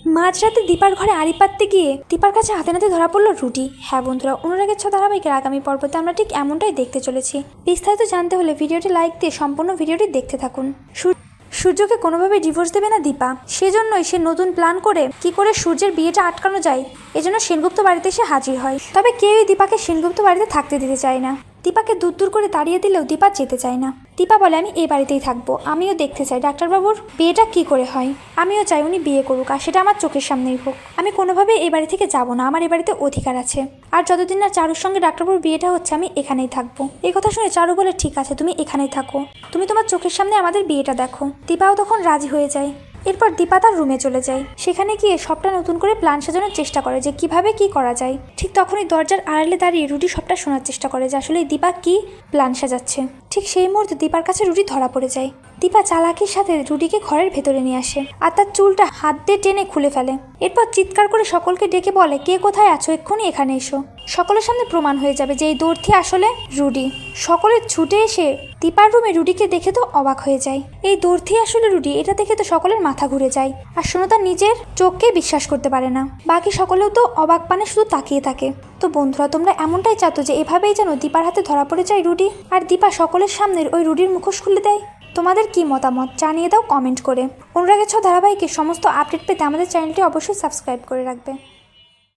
মাঝরাতে দীপার ঘরে আড়ি পাততে গিয়ে দীপার কাছে হাতে নাতে ধরা পড়ল রুটি। হ্যাঁ বন্ধুরা, অনুরাগের ছ ধারাবাহিকের আগামী পর্বতে আমরা ঠিক এমনটাই দেখতে চলেছি। বিস্তারিত জানতে হলে ভিডিওটি লাইক দিয়ে সম্পূর্ণ ভিডিওটি দেখতে থাকুন। সূর্যকে কোনোভাবে ডিভোর্স দেবে না দীপা। সেজন্যই সে নতুন প্ল্যান করে কি করে সূর্যের বিয়েটা আটকানো যায়, এজন্য সেনগুপ্ত বাড়িতে এসে হাজির হয়। তবে কেউই দীপাকে সেনগুপ্ত বাড়িতে থাকতে দিতে চায় না। দীপাকে দূর দূর করে তাড়িয়ে দিলেও দীপা যেতে চায় না। দীপা বলে, আমি এই বাড়িতেই থাকব। আমিও দেখতে চাই ডাক্তারবাবুর। বিয়েটা কি করে হয়? আমিও চাই উনি বিয়ে করুক, আর সেটা আমার চোখের সামনেই হোক। আমি কোনোভাবে এই বাড়ি থেকে যাব না। আমার এই বাড়িতে অধিকার আছে। আর যতদিন না চারুর সঙ্গে ডাক্তারবাবুর বিয়েটা হচ্ছে, আমি এখানেই থাকব। এই কথা শুনে চারু বলে, ঠিক আছে, তুমি এখানেই থাকো। তুমি তোমার চোখের সামনে আমাদের বিয়েটা দেখো। দীপাও তখন রাজি হয়ে যায়। এরপর দীপা তার রুমে চলে যায়। সেখানে গিয়ে সবটা নতুন করে প্ল্যান সাজানোর চেষ্টা করে যে কীভাবে কি করা যায়। ঠিক তখনই দরজার আড়ালে দাঁড়িয়ে রুটি সবটা শোনার চেষ্টা করে যে আসলে দীপা কি প্ল্যান সাজাচ্ছে। ঠিক সেই মুহূর্তে দীপার কাছে রুটি ধরা পড়ে যায়। দীপা চালাকির সাথে রুটিকে ঘরের ভেতরে নিয়ে আসে আর তার চুলটা হাত দিয়ে টেনে খুলে ফেলে। এরপর চিৎকার করে সকলকে ডেকে বলে, কে কোথায় আছো? এক্ষুনি এখানে এসো। সকলের সামনে প্রমাণ হয়ে যাবে যে এই দৌড়থি আসলে রুডি সকলে ছুটে এসে দীপার রুমে রুডিকে দেখে তো অবাক হয়ে যায়। এই দৌড়থি আসলে রুডি, এটা দেখে তো সকলের মাথা ঘুরে যায়। আর সুনতা নিজের চোখকে বিশ্বাস করতে পারে না। বাকি সকলেও তো অবাক পানে শুধু তাকিয়ে থাকে। তো বন্ধুরা, তোমরা এমনটাই চাতো যে এভাবেই যেন দীপার হাতে ধরা পড়ে যায় রুডি, আর দীপা সকলের সামনের ওই রুডির মুখোশ খুলে দেয়। তোমাদের কি মতামত? জানিয়ে দাও কমেন্ট করে। অনুরাগের ছ ধারাবাহিকের সমস্ত আপডেট পেতে আমাদের চ্যানেলটি অবশ্যই সাবস্ক্রাইব করে রাখবে।